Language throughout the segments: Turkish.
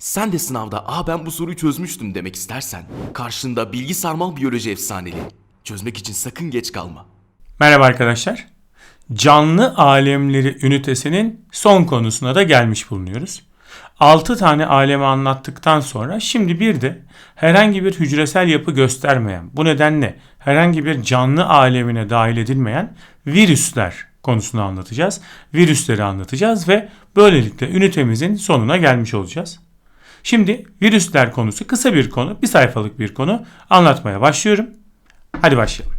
Sen de sınavda ''Aa ben bu soruyu çözmüştüm'' demek istersen karşında bilgi sarmal biyoloji efsaneli. Çözmek için sakın geç kalma. Merhaba arkadaşlar. Canlı alemleri ünitesinin son konusuna da gelmiş bulunuyoruz. 6 tane alemi anlattıktan sonra şimdi bir de herhangi bir hücresel yapı göstermeyen, bu nedenle herhangi bir canlı alemine dahil edilmeyen virüsler konusunu anlatacağız. Virüsleri anlatacağız ve böylelikle ünitemizin sonuna gelmiş olacağız. Şimdi virüsler konusu kısa bir konu, bir sayfalık bir konu anlatmaya başlıyorum. Hadi başlayalım.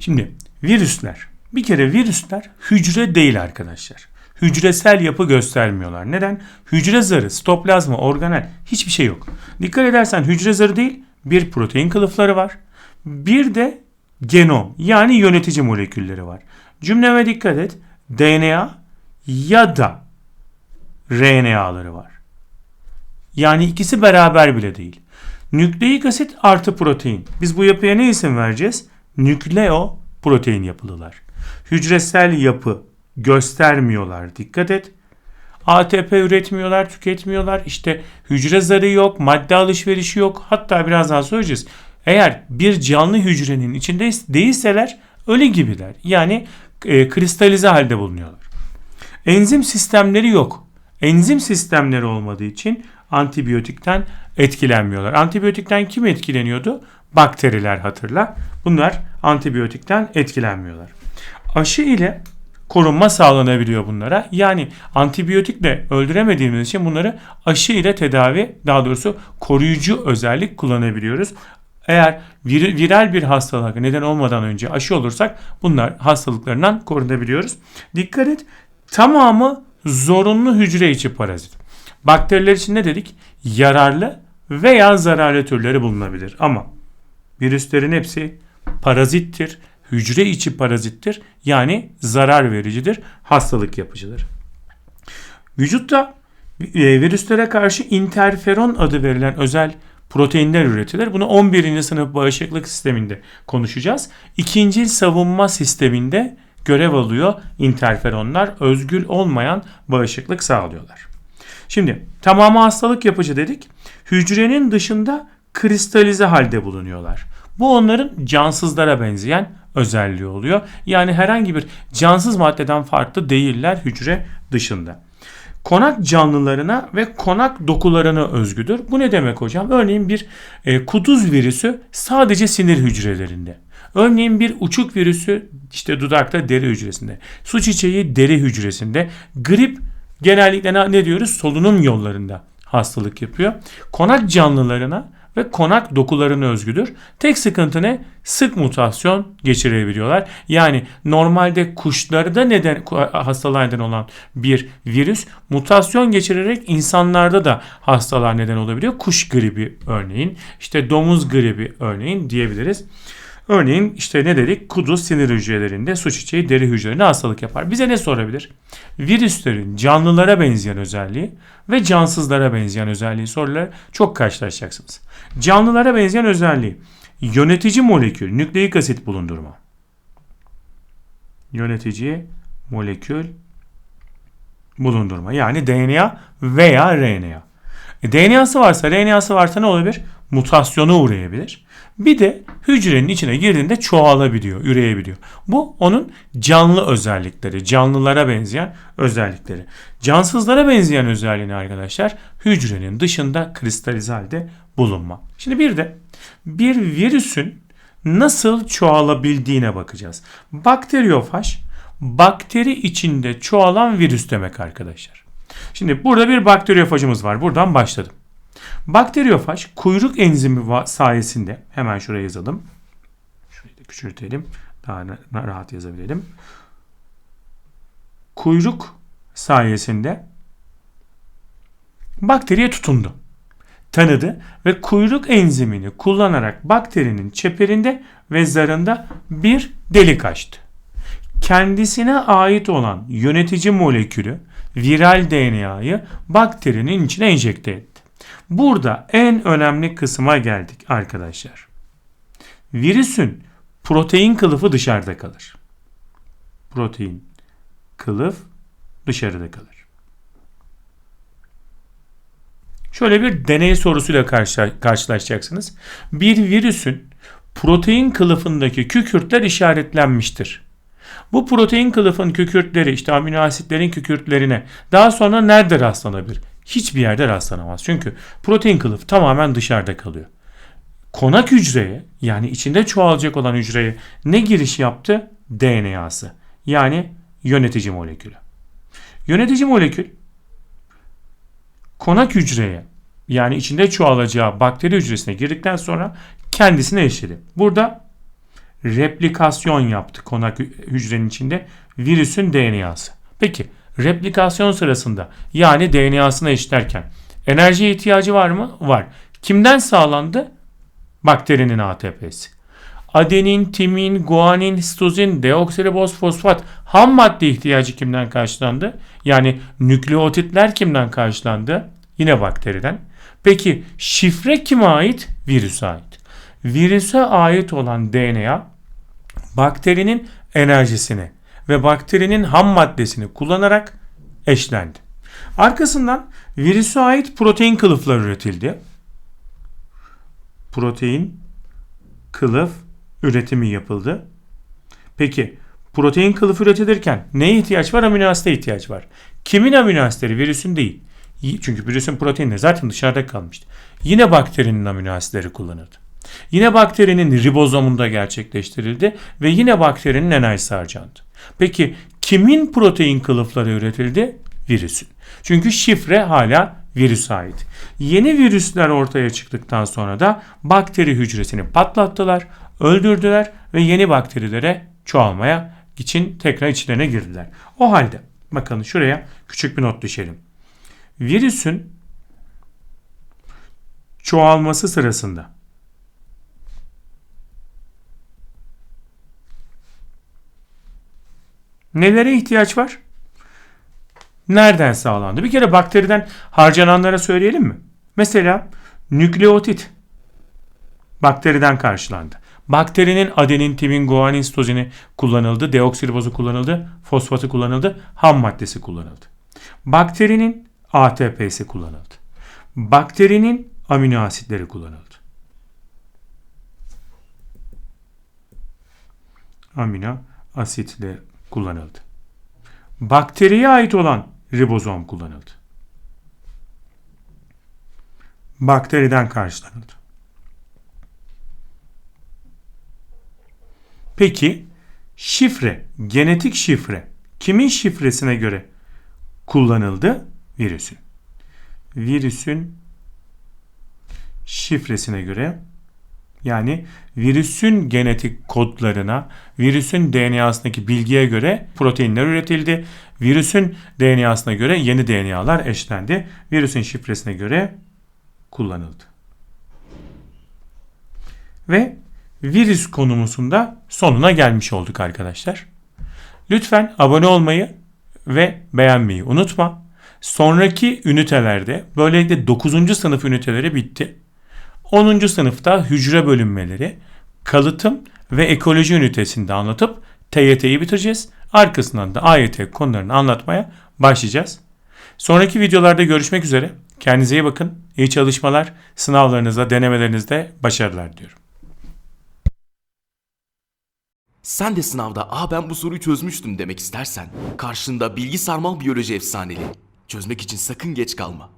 Şimdi virüsler. Bir kere virüsler hücre değil arkadaşlar. Hücresel yapı göstermiyorlar. Neden? Hücre zarı, stoplazma, organel hiçbir şey yok. Dikkat edersen hücre zarı değil bir protein kılıfları var. Bir de genom yani yönetici molekülleri var. Cümleme dikkat et. DNA ya da RNA'ları var. Yani ikisi beraber bile değil. Nükleik asit artı protein. Biz bu yapıya ne isim vereceğiz? Nükleo protein yapılılar. Hücresel yapı göstermiyorlar. Dikkat et. ATP üretmiyorlar, tüketmiyorlar. İşte hücre zarı yok, madde alışverişi yok. Hatta birazdan söyleyeceğiz. Eğer bir canlı hücrenin içinde değilseler ölü gibiler. Yani e, kristalize halde bulunuyorlar. Enzim sistemleri yok. Enzim sistemleri olmadığı için antibiyotikten etkilenmiyorlar. Antibiyotikten kim etkileniyordu? Bakteriler hatırla. Bunlar antibiyotikten etkilenmiyorlar. Aşı ile korunma sağlanabiliyor bunlara. Yani antibiyotikle öldüremediğimiz için bunları aşı ile tedavi daha doğrusu koruyucu özellik kullanabiliyoruz. Eğer vir, viral bir hastalık neden olmadan önce aşı olursak bunlar hastalıklarından korunabiliyoruz. Dikkat et tamamı zorunlu hücre içi parazit. Bakteriler için ne dedik? Yararlı veya zararlı türleri bulunabilir. Ama virüslerin hepsi parazittir, hücre içi parazittir. Yani zarar vericidir, hastalık yapıcıdır. Vücutta e, virüslere karşı interferon adı verilen özel proteinler üretilir. Bunu 11. sınıf bağışıklık sisteminde konuşacağız. İkinci savunma sisteminde görev alıyor interferonlar. Özgül olmayan bağışıklık sağlıyorlar. Şimdi tamamı hastalık yapıcı dedik. Hücrenin dışında kristalize halde bulunuyorlar. Bu onların cansızlara benzeyen özelliği oluyor. Yani herhangi bir cansız maddeden farklı değiller hücre dışında. Konak canlılarına ve konak dokularına özgüdür. Bu ne demek hocam? Örneğin bir e, kuduz virüsü sadece sinir hücrelerinde. Örneğin bir uçuk virüsü işte dudakta deri hücresinde. Su çiçeği deri hücresinde. Grip genellikle ne, diyoruz? Solunum yollarında hastalık yapıyor. Konak canlılarına ve konak dokularına özgüdür. Tek sıkıntı ne? Sık mutasyon geçirebiliyorlar. Yani normalde kuşlarda neden hastalığa neden olan bir virüs mutasyon geçirerek insanlarda da hastalığa neden olabiliyor. Kuş gribi örneğin, işte domuz gribi örneğin diyebiliriz. Örneğin işte ne dedik? Kuduz sinir hücrelerinde, su çiçeği deri hücrelerinde hastalık yapar. Bize ne sorabilir? Virüslerin canlılara benzeyen özelliği ve cansızlara benzeyen özelliği soruları çok karşılaşacaksınız. Canlılara benzeyen özelliği yönetici molekül, nükleik asit bulundurma. Yönetici molekül bulundurma. Yani DNA veya RNA. E, DNA'sı varsa, RNA'sı varsa ne olabilir? Mutasyona uğrayabilir. Bir de hücrenin içine girdiğinde çoğalabiliyor, üreyebiliyor. Bu onun canlı özellikleri, canlılara benzeyen özellikleri. Cansızlara benzeyen özelliğini arkadaşlar hücrenin dışında kristalize halde bulunma. Şimdi bir de bir virüsün nasıl çoğalabildiğine bakacağız. Bakteriyofaj bakteri içinde çoğalan virüs demek arkadaşlar. Şimdi burada bir bakteriyofajımız var. Buradan başladım. Bakteriyofaj kuyruk enzimi sayesinde hemen şuraya yazalım. Şurayı da küçültelim. Daha rahat yazabilelim. Kuyruk sayesinde bakteriye tutundu. Tanıdı ve kuyruk enzimini kullanarak bakterinin çeperinde ve zarında bir delik açtı. Kendisine ait olan yönetici molekülü viral DNA'yı bakterinin içine enjekte etti. Burada en önemli kısma geldik arkadaşlar. Virüsün protein kılıfı dışarıda kalır. Protein kılıf dışarıda kalır. Şöyle bir deney sorusuyla karşıla- karşılaşacaksınız. Bir virüsün protein kılıfındaki kükürtler işaretlenmiştir. Bu protein kılıfın kükürtleri işte amino asitlerin kükürtlerine daha sonra nerede rastlanabilir? Hiçbir yerde rastlanamaz. Çünkü protein kılıf tamamen dışarıda kalıyor. Konak hücreye yani içinde çoğalacak olan hücreye ne giriş yaptı? DNA'sı. Yani yönetici molekülü. Yönetici molekül konak hücreye yani içinde çoğalacağı bakteri hücresine girdikten sonra kendisine eşledi. Burada replikasyon yaptı konak hü- hücrenin içinde virüsün DNA'sı. Peki replikasyon sırasında yani DNA'sına eşitlerken enerjiye ihtiyacı var mı? Var. Kimden sağlandı? Bakterinin ATP'si. Adenin, timin, guanin, sitozin, deoksiriboz fosfat ham madde ihtiyacı kimden karşılandı? Yani nükleotitler kimden karşılandı? Yine bakteriden. Peki şifre kime ait? Virüse ait. Virüse ait olan DNA bakterinin enerjisini ve bakterinin ham maddesini kullanarak eşlendi. Arkasından virüse ait protein kılıfları üretildi. Protein kılıf üretimi yapıldı. Peki protein kılıf üretilirken neye ihtiyaç var? Amino asite ihtiyaç var. Kimin amino asitleri? Virüsün değil. Çünkü virüsün proteinleri zaten dışarıda kalmıştı. Yine bakterinin amino asitleri kullanıldı. Yine bakterinin ribozomunda gerçekleştirildi ve yine bakterinin enerjisi harcandı. Peki kimin protein kılıfları üretildi? Virüsün. Çünkü şifre hala virüse ait. Yeni virüsler ortaya çıktıktan sonra da bakteri hücresini patlattılar, öldürdüler ve yeni bakterilere çoğalmaya için tekrar içlerine girdiler. O halde bakın şuraya küçük bir not düşelim. Virüsün çoğalması sırasında nelere ihtiyaç var? Nereden sağlandı? Bir kere bakteriden harcananlara söyleyelim mi? Mesela nükleotit bakteriden karşılandı. Bakterinin adenin, timin, guanin, sitozini kullanıldı, deoksiribozu kullanıldı, fosfatı kullanıldı, ham maddesi kullanıldı. Bakterinin ATP'si kullanıldı. Bakterinin amino asitleri kullanıldı. Amino asitler kullanıldı. Bakteriye ait olan ribozom kullanıldı. Bakteriden karşılanıldı. Peki şifre, genetik şifre kimin şifresine göre kullanıldı? Virüsün. Virüsün şifresine göre yani virüsün genetik kodlarına, virüsün DNA'sındaki bilgiye göre proteinler üretildi. Virüsün DNA'sına göre yeni DNA'lar eşlendi. Virüsün şifresine göre kullanıldı. Ve virüs konumuzunda sonuna gelmiş olduk arkadaşlar. Lütfen abone olmayı ve beğenmeyi unutma. Sonraki ünitelerde böylelikle 9. sınıf üniteleri bitti. 10. sınıfta hücre bölünmeleri, kalıtım ve ekoloji ünitesinde anlatıp TYT'yi bitireceğiz. Arkasından da AYT konularını anlatmaya başlayacağız. Sonraki videolarda görüşmek üzere. Kendinize iyi bakın. İyi çalışmalar. Sınavlarınızda, denemelerinizde başarılar diliyorum. Sen de sınavda aa ben bu soruyu çözmüştüm demek istersen karşında bilgi sarmal biyoloji efsaneli. Çözmek için sakın geç kalma.